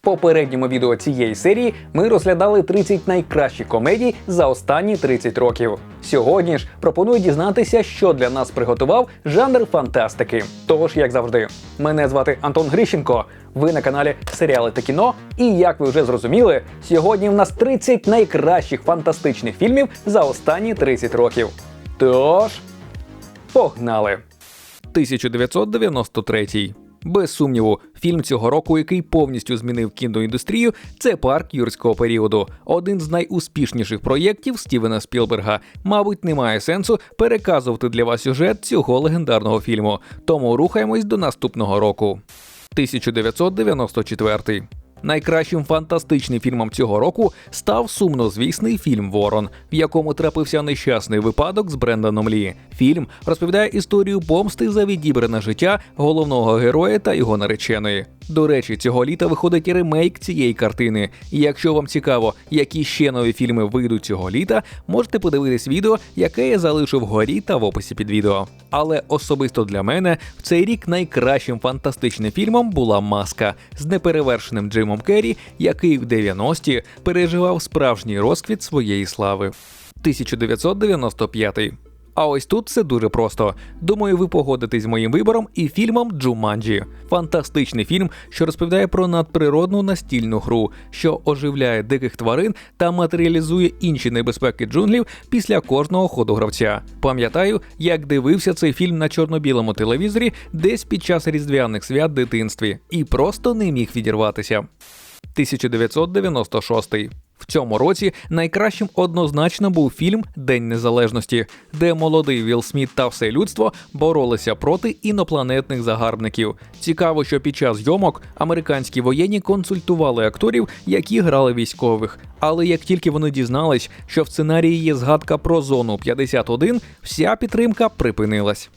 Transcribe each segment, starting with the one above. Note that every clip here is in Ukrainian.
попередньому відео цієї серії ми розглядали 30 найкращих комедій за останні 30 років. Сьогодні ж пропоную дізнатися, що для нас приготував жанр фантастики. Тож, як завжди, мене звати Антон Грищенко. Ви на каналі Серіали та кіно. І як ви вже зрозуміли, сьогодні в нас 30 найкращих фантастичних фільмів за останні 30 років. Тож, погнали! 1993. Без сумніву, фільм цього року, який повністю змінив кіноіндустрію, це парк юрського періоду, один з найуспішніших проєктів Стівена Спілберга. Мабуть, немає сенсу переказувати для вас сюжет цього легендарного фільму. Тому рухаємось до наступного року. 1994. Найкращим фантастичним фільмом цього року став сумнозвісний фільм Ворон, в якому трапився нещасний випадок з Бренданом Лі. Фільм розповідає історію помсти за відібране життя головного героя та його нареченої. До речі, цього літа виходить ремейк цієї картини. І якщо вам цікаво, які ще нові фільми вийдуть цього літа, можете подивитись відео, яке я залишу вгорі та в описі під відео. Але особисто для мене в цей рік найкращим фантастичним фільмом була маска з неперевершеним Джимом Керрі, який в 90-ті переживав справжній розквіт своєї слави. 1995 а ось тут все дуже просто. Думаю, ви погодитесь з моїм вибором і фільмом Джуманджі. Фантастичний фільм, що розповідає про надприродну настільну гру, що оживляє диких тварин та матеріалізує інші небезпеки джунглів після кожного ходу гравця. Пам'ятаю, як дивився цей фільм на чорно-білому телевізорі десь під час різдвяних свят дитинстві, і просто не міг відірватися. 1996 в цьому році найкращим однозначно був фільм День Незалежності, де молодий Вілл Сміт та все людство боролися проти інопланетних загарбників. Цікаво, що під час зйомок американські воєнні консультували акторів, які грали військових. Але як тільки вони дізнались, що в сценарії є згадка про зону 51, вся підтримка припинилась.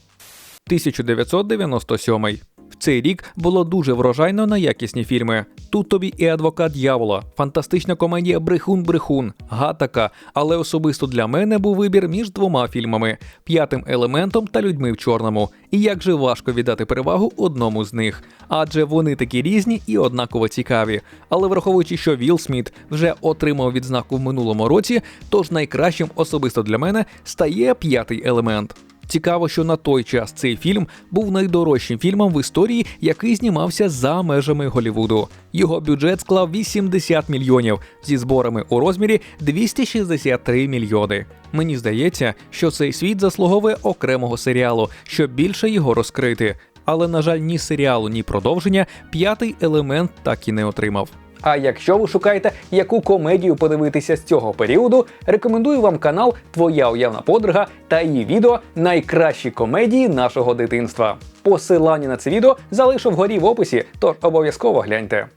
1997 в цей рік було дуже врожайно на якісні фільми. Тут тобі і адвокат дьявола, фантастична комедія Брехун-Брехун, Гатака. Але особисто для мене був вибір між двома фільмами: п'ятим елементом та людьми в чорному. І як же важко віддати перевагу одному з них, адже вони такі різні і однаково цікаві. Але враховуючи, що Вілл Сміт вже отримав відзнаку в минулому році, тож найкращим особисто для мене стає п'ятий елемент. Цікаво, що на той час цей фільм був найдорожчим фільмом в історії, який знімався за межами Голівуду. Його бюджет склав 80 мільйонів зі зборами у розмірі 263 мільйони. Мені здається, що цей світ заслуговує окремого серіалу, щоб більше його розкрити. Але, на жаль, ні серіалу, ні продовження п'ятий елемент так і не отримав. А якщо ви шукаєте, яку комедію подивитися з цього періоду, рекомендую вам канал Твоя уявна подруга та її відео Найкращі комедії нашого дитинства. Посилання на це відео залишу вгорі в описі, тож обов'язково гляньте.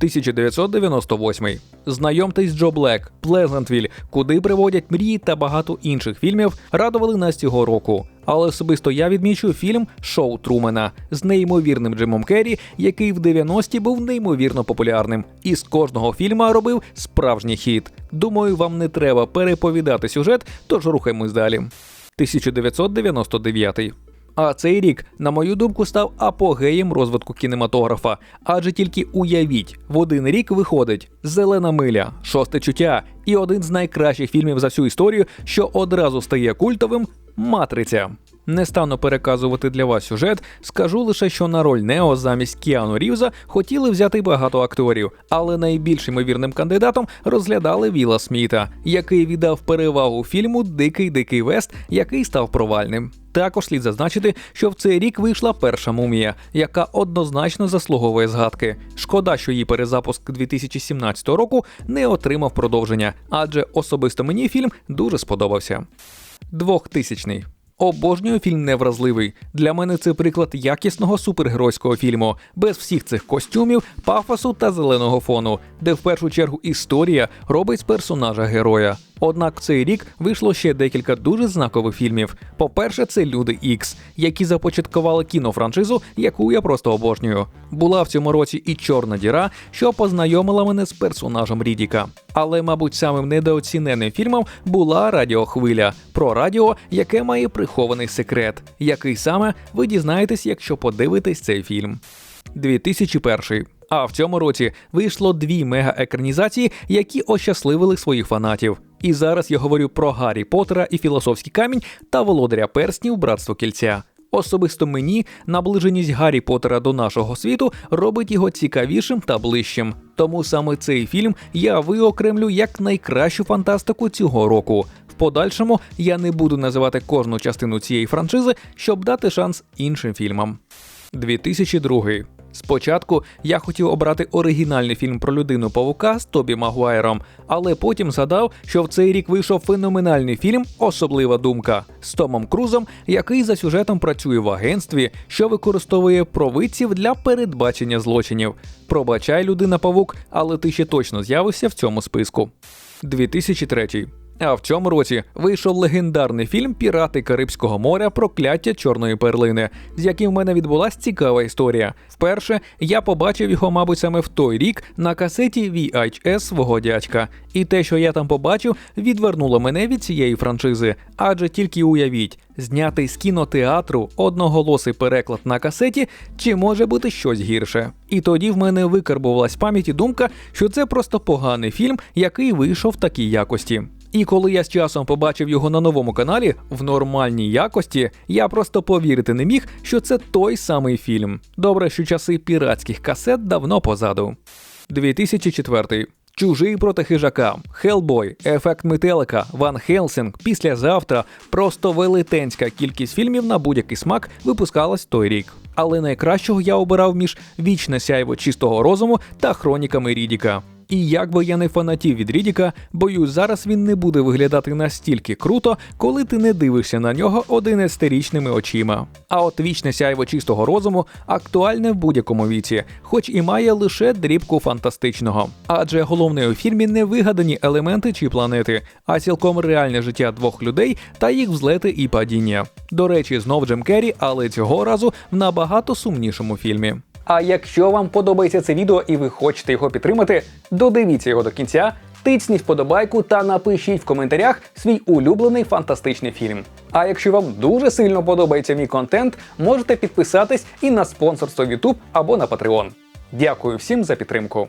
1998. Знайомтесь Джо Блек, Плезантвіль, куди приводять мрії та багато інших фільмів радували нас цього року. Але особисто я відмічу фільм Шоу Трумена з неймовірним Джимом Керрі, який в 90-ті був неймовірно популярним, і з кожного фільма робив справжній хіт. Думаю, вам не треба переповідати сюжет, тож рухаємось далі. 1999 а цей рік, на мою думку, став апогеєм розвитку кінематографа. Адже тільки уявіть, в один рік виходить Зелена миля, шосте чуття і один з найкращих фільмів за всю історію, що одразу стає культовим Матриця. Не стану переказувати для вас сюжет, скажу лише, що на роль Нео замість Кіану Рівза хотіли взяти багато акторів, але найбільш ймовірним кандидатом розглядали Віла Сміта, який віддав перевагу фільму Дикий Дикий Вест, який став провальним. Також слід зазначити, що в цей рік вийшла перша мумія, яка однозначно заслуговує згадки. Шкода, що її перезапуск 2017 року не отримав продовження, адже особисто мені фільм дуже сподобався. Двохтисячний. Обожнюю фільм невразливий. Для мене це приклад якісного супергеройського фільму, без всіх цих костюмів, пафосу та зеленого фону, де в першу чергу історія робить персонажа героя. Однак цей рік вийшло ще декілька дуже знакових фільмів. По-перше, це Люди Ікс, які започаткували кінофраншизу, яку я просто обожнюю. Була в цьому році і Чорна діра, що познайомила мене з персонажем Рідіка. Але, мабуть, самим недооціненим фільмом була Радіохвиля про радіо, яке має прихований секрет, який саме ви дізнаєтесь, якщо подивитесь цей фільм. 2001 А в цьому році вийшло дві мега-екранізації, які ощасливили своїх фанатів. І зараз я говорю про Гаррі Поттера і Філософський камінь та Володаря перснів Братство кільця. Особисто мені наближеність Гаррі Поттера до нашого світу робить його цікавішим та ближчим. Тому саме цей фільм я виокремлю як найкращу фантастику цього року. В подальшому я не буду називати кожну частину цієї франшизи, щоб дати шанс іншим фільмам. 2002. Спочатку я хотів обрати оригінальний фільм про людину павука з Тобі Магуайром, але потім згадав, що в цей рік вийшов феноменальний фільм Особлива думка з Томом Крузом, який за сюжетом працює в агентстві, що використовує провидців для передбачення злочинів. Пробачай, людина павук, але ти ще точно з'явишся в цьому списку. 2003. А в цьому році вийшов легендарний фільм Пірати Карибського моря Прокляття Чорної перлини, з яким в мене відбулась цікава історія. Вперше я побачив його, мабуть, саме в той рік на касеті VHS свого дядька. І те, що я там побачив, відвернуло мене від цієї франшизи. Адже тільки уявіть, знятий з кінотеатру одноголосий переклад на касеті, чи може бути щось гірше. І тоді в мене викарбувалась в пам'яті думка, що це просто поганий фільм, який вийшов в такій якості. І коли я з часом побачив його на новому каналі в нормальній якості, я просто повірити не міг, що це той самий фільм. Добре, що часи піратських касет давно позаду. 2004. Чужий проти хижака, Хелбой, Ефект Метелика, Ван Хелсинг, післязавтра. Просто велетенська кількість фільмів на будь-який смак випускалась той рік. Але найкращого я обирав між вічне сяйво чистого розуму та хроніками Рідіка. І як би я не фанатів від Рідіка, боюсь, зараз він не буде виглядати настільки круто, коли ти не дивишся на нього одинадцятирічними очима. А от вічне сяйво чистого розуму актуальне в будь-якому віці, хоч і має лише дрібку фантастичного. Адже головне у фільмі не вигадані елементи чи планети, а цілком реальне життя двох людей та їх взлети і падіння. До речі, знов Джем Керрі, але цього разу в набагато сумнішому фільмі. А якщо вам подобається це відео і ви хочете його підтримати, додивіться його до кінця, тицніть вподобайку та напишіть в коментарях свій улюблений фантастичний фільм. А якщо вам дуже сильно подобається мій контент, можете підписатись і на спонсорство YouTube або на Patreon. Дякую всім за підтримку.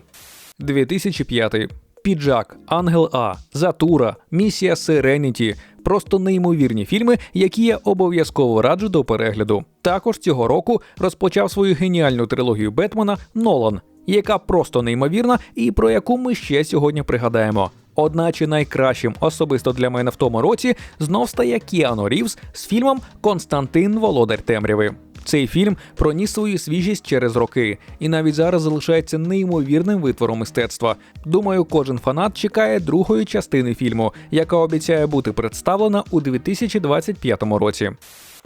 2005. Піджак, Ангел А, Затура, Місія Сереніті просто неймовірні фільми, які я обов'язково раджу до перегляду. Також цього року розпочав свою геніальну трилогію Бетмена Нолан, яка просто неймовірна і про яку ми ще сьогодні пригадаємо. Одначе найкращим особисто для мене в тому році знов стає Кіану Рівз з фільмом Константин Володар Темряви. Цей фільм проніс свою свіжість через роки, і навіть зараз залишається неймовірним витвором мистецтва. Думаю, кожен фанат чекає другої частини фільму, яка обіцяє бути представлена у 2025 році.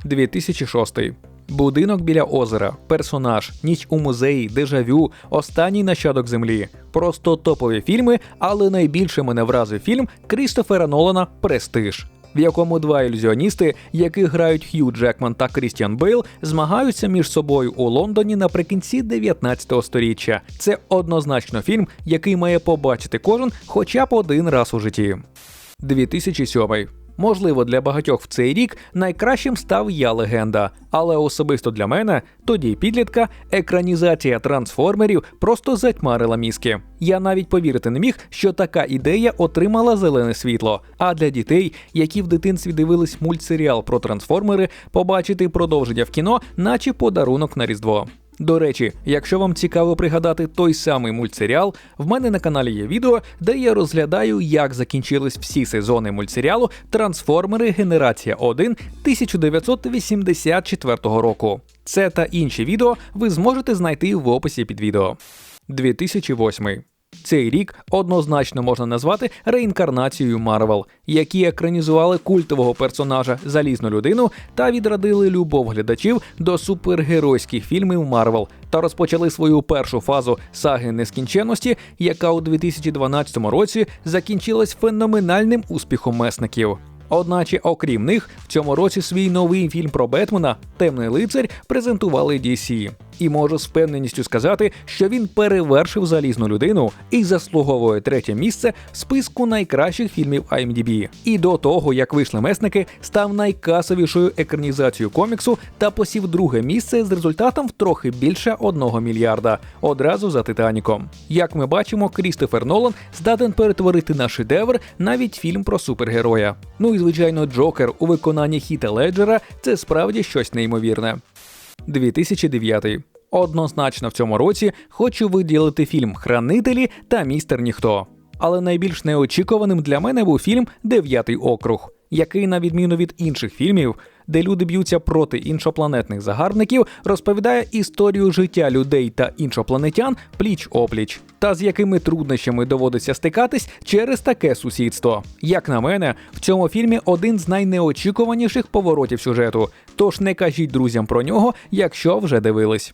2006. Будинок біля озера, персонаж, ніч у музеї, дежавю, останній нащадок землі. Просто топові фільми, але найбільше мене вразив фільм Крістофера Нолана Престиж в якому два ілюзіоністи, яких грають Хью Джекман та Крістіан Бейл, змагаються між собою у Лондоні наприкінці 19 століття. Це однозначно фільм, який має побачити кожен хоча б один раз у житті. 2007 Можливо, для багатьох в цей рік найкращим став я легенда, але особисто для мене, тоді підлітка, екранізація трансформерів просто затьмарила мізки. Я навіть повірити не міг, що така ідея отримала зелене світло. А для дітей, які в дитинстві дивились мультсеріал про трансформери, побачити продовження в кіно, наче подарунок на різдво. До речі, якщо вам цікаво пригадати той самий мультсеріал, в мене на каналі є відео, де я розглядаю, як закінчились всі сезони мультсеріалу Трансформери Генерація 1 1984 року. Це та інші відео ви зможете знайти в описі під відео. 2008 цей рік однозначно можна назвати реінкарнацією Марвел, які екранізували культового персонажа Залізну людину та відрадили любов глядачів до супергеройських фільмів Марвел та розпочали свою першу фазу саги нескінченності, яка у 2012 році закінчилась феноменальним успіхом месників. Одначе, окрім них, в цьому році свій новий фільм про Бетмена Темний лицар презентували DC. І можу з впевненістю сказати, що він перевершив залізну людину і заслуговує третє місце в списку найкращих фільмів IMDb. І до того, як вийшли месники, став найкасовішою екранізацією коміксу та посів друге місце з результатом в трохи більше одного мільярда одразу за Титаніком. Як ми бачимо, Крістофер Нолан здатен перетворити на шедевр навіть фільм про супергероя. Ну і звичайно, Джокер у виконанні Хіта Леджера це справді щось неймовірне. 2009. Однозначно в цьому році хочу виділити фільм Хранителі та Містер Ніхто. Але найбільш неочікуваним для мене був фільм Дев'ятий округ, який, на відміну від інших фільмів, де люди б'ються проти іншопланетних загарбників, розповідає історію життя людей та іншопланетян пліч опліч, та з якими труднощами доводиться стикатись через таке сусідство. Як на мене, в цьому фільмі один з найнеочікуваніших поворотів сюжету. Тож не кажіть друзям про нього, якщо вже дивились.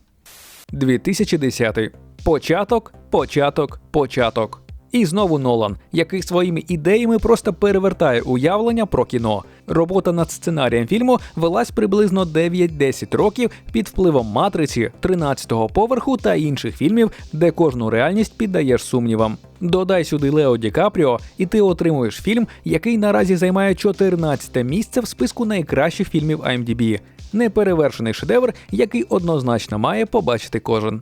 2010. Початок, початок, початок. І знову Нолан, який своїми ідеями просто перевертає уявлення про кіно. Робота над сценарієм фільму велась приблизно 9-10 років під впливом матриці, 13-го поверху та інших фільмів, де кожну реальність піддаєш сумнівам. Додай сюди Лео Ді Капріо, і ти отримуєш фільм, який наразі займає 14 місце в списку найкращих фільмів IMDb. Неперевершений шедевр, який однозначно має побачити кожен.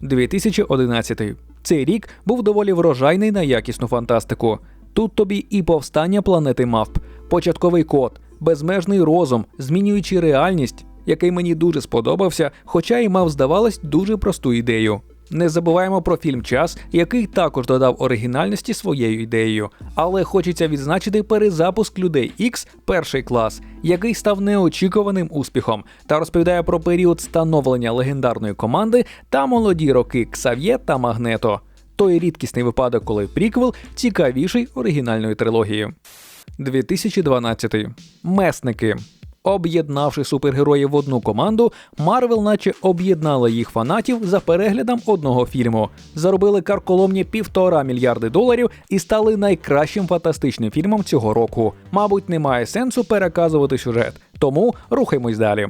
2011. Цей рік був доволі врожайний на якісну фантастику. Тут тобі і повстання планети мавп, початковий код, безмежний розум, змінюючи реальність, який мені дуже сподобався, хоча й мав, здавалось, дуже просту ідею. Не забуваємо про фільм Час, який також додав оригінальності своєю ідеєю. Але хочеться відзначити перезапуск людей X перший клас, який став неочікуваним успіхом, та розповідає про період становлення легендарної команди та молоді роки Ксав'є та Магнето. Той рідкісний випадок, коли приквел цікавіший оригінальної трилогії. 2012. Месники. Об'єднавши супергероїв в одну команду, Марвел, наче об'єднала їх фанатів за переглядом одного фільму, заробили карколомні півтора мільярди доларів і стали найкращим фантастичним фільмом цього року. Мабуть, немає сенсу переказувати сюжет, тому рухаємось далі.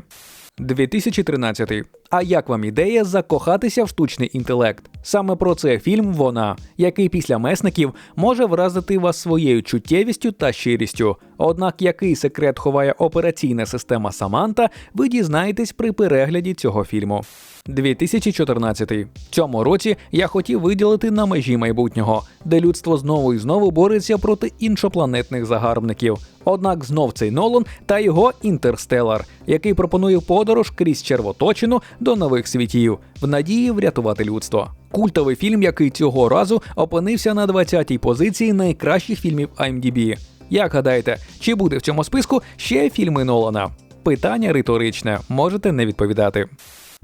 2013. А як вам ідея закохатися в штучний інтелект? Саме про це фільм вона, який після месників може вразити вас своєю чуттєвістю та щирістю. Однак який секрет ховає операційна система Саманта, ви дізнаєтесь при перегляді цього фільму. 2014. Цьому році я хотів виділити на межі майбутнього, де людство знову і знову бореться проти іншопланетних загарбників. Однак знов цей Нолан та його інтерстелар, який пропонує подорож крізь червоточину до нових світів, в надії врятувати людство. Культовий фільм, який цього разу опинився на 20-й позиції найкращих фільмів IMDb. Як гадаєте, чи буде в цьому списку ще фільми Нолана? Питання риторичне, можете не відповідати.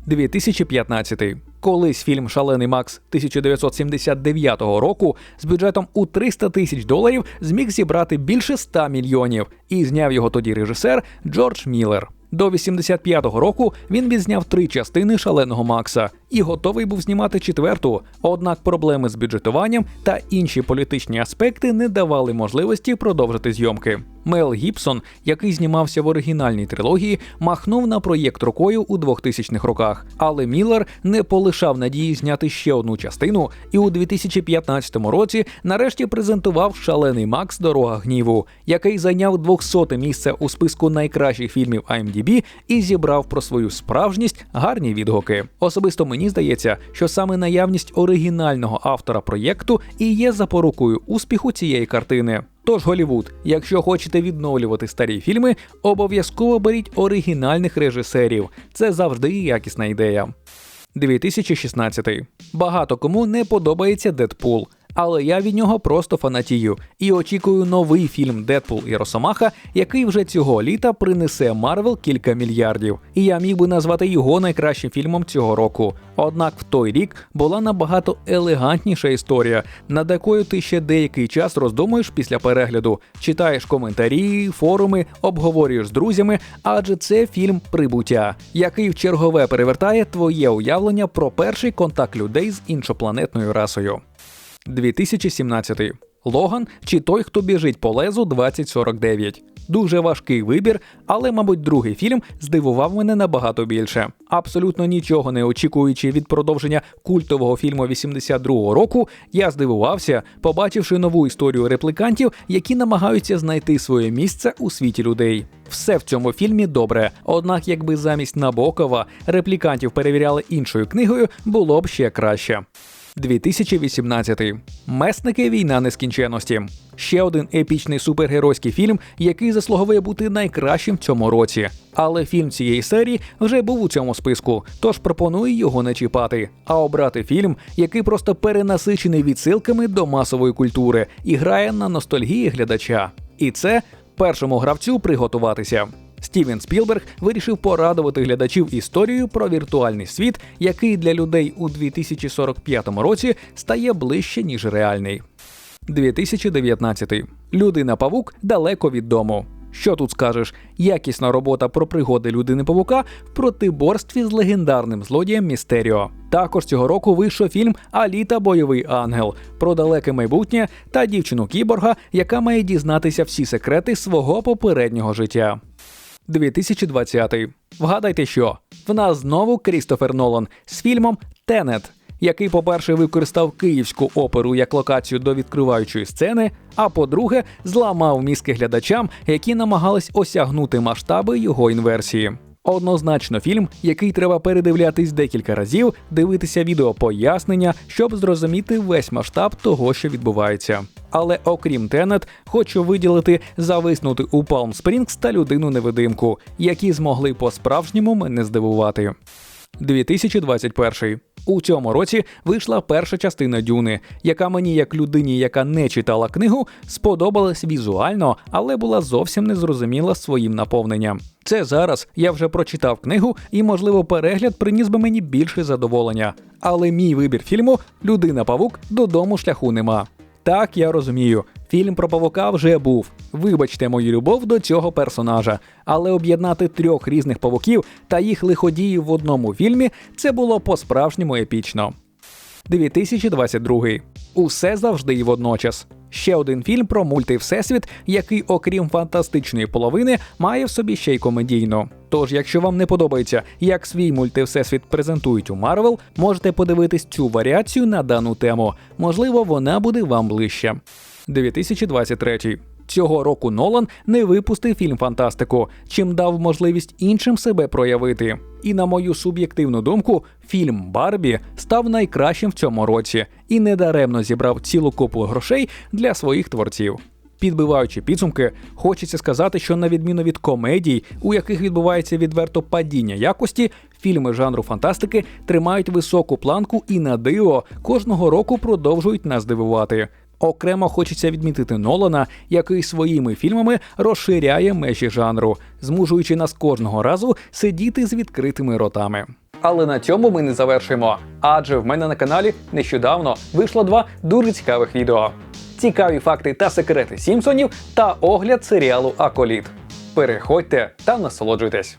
2015. Колись фільм Шалений Макс 1979 року з бюджетом у 300 тисяч доларів зміг зібрати більше 100 мільйонів, і зняв його тоді режисер Джордж Міллер. До 85-го року він відзняв три частини шаленого Макса і готовий був знімати четверту. Однак проблеми з бюджетуванням та інші політичні аспекти не давали можливості продовжити зйомки. Мел Гібсон, який знімався в оригінальній трилогії, махнув на проєкт рукою у 2000-х роках, але Міллер не полишав надії зняти ще одну частину, і у 2015 році нарешті презентував шалений Макс Дорога гніву, який зайняв 200 місце у списку найкращих фільмів IMDb і зібрав про свою справжність гарні відгуки. Особисто мені здається, що саме наявність оригінального автора проєкту і є запорукою успіху цієї картини. Тож Голівуд, якщо хочете відновлювати старі фільми, обов'язково беріть оригінальних режисерів. Це завжди якісна ідея. 2016. Багато кому не подобається Дедпул але я від нього просто фанатію і очікую новий фільм Дедпул і Росомаха, який вже цього літа принесе Марвел кілька мільярдів. І я міг би назвати його найкращим фільмом цього року. Однак в той рік була набагато елегантніша історія, над якою ти ще деякий час роздумуєш після перегляду, читаєш коментарі, форуми, обговорюєш з друзями, адже це фільм прибуття, який в чергове перевертає твоє уявлення про перший контакт людей з іншопланетною расою. 2017. Логан чи той, хто біжить по лезу 2049. Дуже важкий вибір, але, мабуть, другий фільм здивував мене набагато більше. Абсолютно нічого не очікуючи від продовження культового фільму 82-го року, я здивувався, побачивши нову історію реплікантів, які намагаються знайти своє місце у світі людей. Все в цьому фільмі добре. Однак, якби замість Набокова реплікантів перевіряли іншою книгою, було б ще краще. 2018. Месники війна нескінченності. Ще один епічний супергеройський фільм, який заслуговує бути найкращим в цьому році. Але фільм цієї серії вже був у цьому списку, тож пропоную його не чіпати, а обрати фільм, який просто перенасичений відсилками до масової культури і грає на ностальгії глядача. І це першому гравцю приготуватися. Стівен Спілберг вирішив порадувати глядачів історією про віртуальний світ, який для людей у 2045 році стає ближче ніж реальний. 2019. Людина Павук далеко від дому. Що тут скажеш? Якісна робота про пригоди людини павука в протиборстві з легендарним злодієм Містеріо. Також цього року вийшов фільм Аліта Бойовий ангел про далеке майбутнє та дівчину кіборга, яка має дізнатися всі секрети свого попереднього життя. 2020. Вгадайте, що в нас знову Крістофер Нолан з фільмом Тенет, який, по-перше, використав київську оперу як локацію до відкриваючої сцени, а по-друге, зламав мізки глядачам, які намагались осягнути масштаби його інверсії. Однозначно, фільм, який треба передивлятись декілька разів, дивитися відео пояснення, щоб зрозуміти весь масштаб того, що відбувається. Але окрім Тенет, хочу виділити зависнути у Палм Спрінгс та людину невидимку, які змогли по-справжньому мене здивувати. 2021. У цьому році вийшла перша частина Дюни, яка мені, як людині, яка не читала книгу, сподобалась візуально, але була зовсім незрозуміла своїм наповненням. Це зараз я вже прочитав книгу, і, можливо, перегляд приніс би мені більше задоволення. Але мій вибір фільму Людина Павук додому шляху нема. Так, я розумію, фільм про павука вже був. Вибачте мою любов до цього персонажа, але об'єднати трьох різних павуків та їх лиходіїв в одному фільмі це було по-справжньому епічно. 2022. Усе завжди і водночас. Ще один фільм про мультивсесвіт, який, окрім фантастичної половини, має в собі ще й комедійну. Тож, якщо вам не подобається, як свій мультивсесвіт презентують у Марвел, можете подивитись цю варіацію на дану тему. Можливо, вона буде вам ближче. 2023. Цього року Нолан не випустив фільм фантастику, чим дав можливість іншим себе проявити. І на мою суб'єктивну думку, фільм Барбі став найкращим в цьому році і недаремно зібрав цілу купу грошей для своїх творців. Підбиваючи підсумки, хочеться сказати, що на відміну від комедій, у яких відбувається відверто падіння якості, фільми жанру фантастики тримають високу планку і на диво кожного року продовжують нас дивувати. Окремо хочеться відмітити Нолана, який своїми фільмами розширяє межі жанру, змушуючи нас кожного разу сидіти з відкритими ротами. Але на цьому ми не завершимо. Адже в мене на каналі нещодавно вийшло два дуже цікавих відео: цікаві факти та секрети Сімпсонів та огляд серіалу Аколіт. Переходьте та насолоджуйтесь.